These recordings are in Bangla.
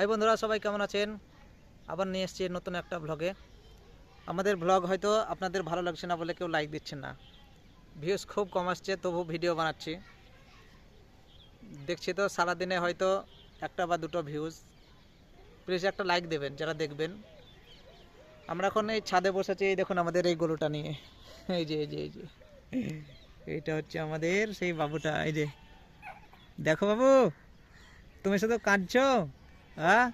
হাই বন্ধুরা, সবাই কেমন আছেন? আবার নিয়ে এসেছি নতুন একটা ব্লগে আমাদের ব্লগ হয়তো আপনাদের ভালো লাগছে না বলে কেউ লাইক দিচ্ছেন না। ভিউজ খুব কম আসছে তবু ভিডিও বানাচ্ছি। দেখছি তো সারাদিনে হয়তো একটা বা দুটো ভিউজ প্লিজ একটা লাইক দেবেন, যারা দেখবেন। আমরা এখন এই ছাদে বসেছি, এই দেখুন আমাদের এই গরুটা নিয়ে। এই যে এই যে এই যে। এইটা হচ্ছে আমাদের সেই বাবুটা, এই যে। দেখো বাবু, তুমি শুধু কাঁদছো? হ্যাঁ?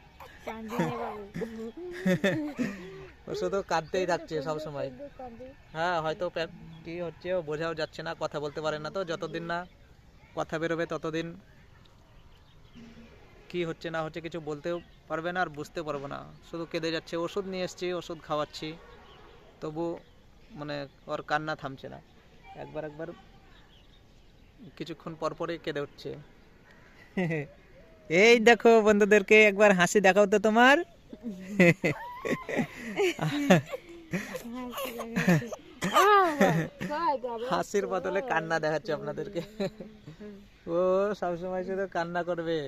ও শুধু কাঁদতেই থাকছে সব সময় হ্যাঁ হয়তো কি হচ্ছে ও বোঝাও যাচ্ছে না কথা বলতে পারে না তো যতদিন না কথা বেরোবে ততদিন কি হচ্ছে না হচ্ছে কিছু বলতেও পারবে না আর বুঝতে পারব না। শুধু কেঁদে যাচ্ছে ওষুধ নিয়ে এসছি ওষুধ খাওয়াচ্ছি তবু মানে ওর কান্না থামছে না। একবার একবার কিছুক্ষণ পর পরই কেঁদে উঠছে। এই দেখো বন্ধুদেরকে একবার হাসি দেখাও তো তোমার। হাসির বদলে কান্না দেখাচ্ছে আপনাদেরকে। ও, সবসময় শুধু কান্না করবে।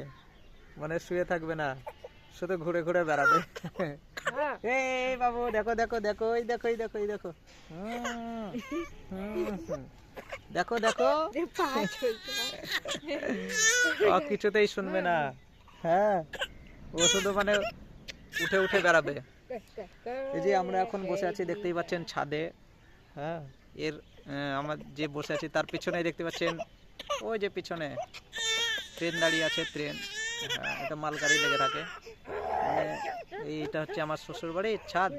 মানে শুয়ে থাকবে না, শুধু ঘুরে ঘুরে বেড়াবে। এই বাবু দেখো দেখো দেখো এই দেখো এই দেখো এই দেখো। দেখো দেখো। কিছুতেই শুনবে না। হ্যাঁ ও শুধু মানে উঠে উঠে বেড়াবে। এই যে আমরা এখন বসে আছি দেখতেই পাচ্ছেন ছাদে। হ্যাঁ এর আমার যে বসে আছি তার পিছনেই দেখতে পাচ্ছেন ওই যে পিছনে। ট্রেন দাঁড়িয়ে আছে ট্রেন। হ্যাঁ এটা মালগাড়ি লেগে থাকে। এইটা হচ্ছে আমার শ্বশুর বাড়ির ছাদ।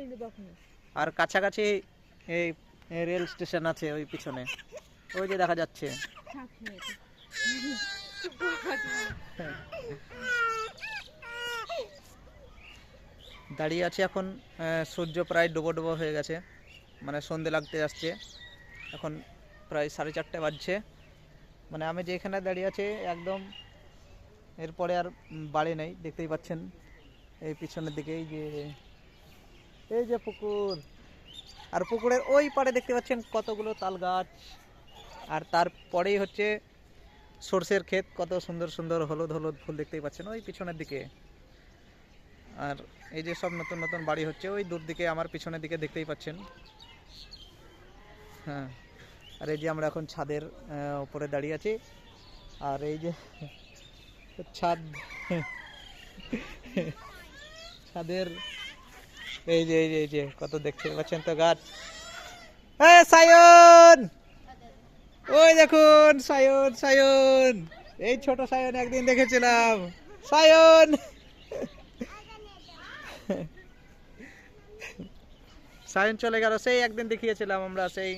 আর কাছাকাছি এই রেল স্টেশন আছে ওই পিছনে। ওই যে দেখা যাচ্ছে। দাঁড়িয়ে আছে এখন সূর্য প্রায় ডুবো ডুবো হয়ে গেছে। মানে সন্ধে লাগতে আসছে। এখন প্রায় সাড়ে চারটে বাজছে। মানে আমি যেখানে দাঁড়িয়ে আছি, একদম এরপরে আর বাড়ি নেই, দেখতেই পাচ্ছেন। এই পিছনের দিকে, এই যে এই যে পুকুর। আর পুকুরের ওই পাড়ে দেখতে পাচ্ছেন কতগুলো তাল গাছ। আর তারপরেই হচ্ছে সর্ষের ক্ষেত, কত সুন্দর সুন্দর হলুদ হলুদ ফুল দেখতেই পাচ্ছেন ওই পিছনের দিকে। আর এই যে সব নতুন নতুন বাড়ি হচ্ছে, ওই দূর দিকে, আমার পিছনের দিকে দেখতেই পাচ্ছেন। হ্যাঁ আর এই যে আমরা এখন ছাদের উপরে দাঁড়িয়ে আছি। আর এই যে ছাদ ছাদের এই যে এই যে এই যে, কত দেখতে পাচ্ছেন তো গাছ। হ্যাঁ সায়ন! ওই দেখুন, সায়ন সায়ন! এই ছোট সায়ন একদিন দেখেছিলাম। সায়ন! সায়ন চলে গেল, সেই একদিন দেখিয়েছিলাম আমরা, সেই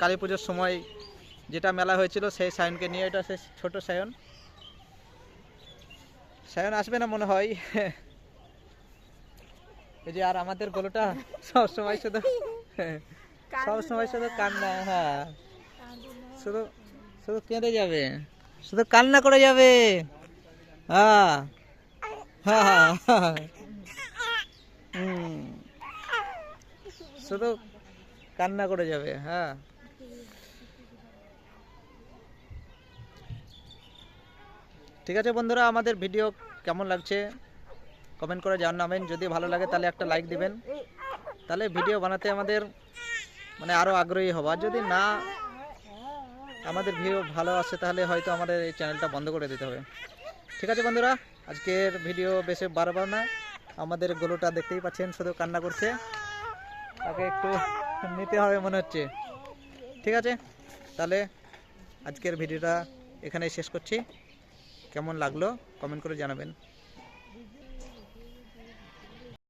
কালী পুজোর সময় যেটা মেলা হয়েছিল, সেই সায়নকে নিয়ে, এটা সেই ছোট সায়ন। সায়ন আসবে না মনে হয়। এই যে আর আমাদের গরুটা সব সময় শুধু সব সময় শুধু কান্না হ্যাঁ। শুধু শুধু কেঁদে যাবে। শুধু কান্না করে যাবে। হ্যাঁ। হ্যাঁ হ্যাঁ, হ্যাঁ। শুধু কান্না করে যাবে হ্যাঁ। ঠিক আছে বন্ধুরা, আমাদের ভিডিও কেমন লাগছে? কমেন্ট করে জানাবেন। যদি ভালো লাগে তাহলে একটা লাইক দিবেন। তাহলে ভিডিও বানাতে আমাদের মানে আরও আগ্রহী হব। যদি না আমাদের ভিডিও ভালো আসে তাহলে হয়তো আমাদের এই চ্যানেলটা বন্ধ করে দিতে হবে। ঠিক আছে বন্ধুরা, আজকের ভিডিও বেশি বারবার না। আমাদের গরুটা দেখতেই পাচ্ছেন, শুধু কান্না করছে। তাকে একটু নিতে হবে মনে হচ্ছে। ঠিক আছে, তাহলে আজকের ভিডিওটা এখানেই শেষ করছি। কেমন লাগল? কমেন্ট করে জানাবেন।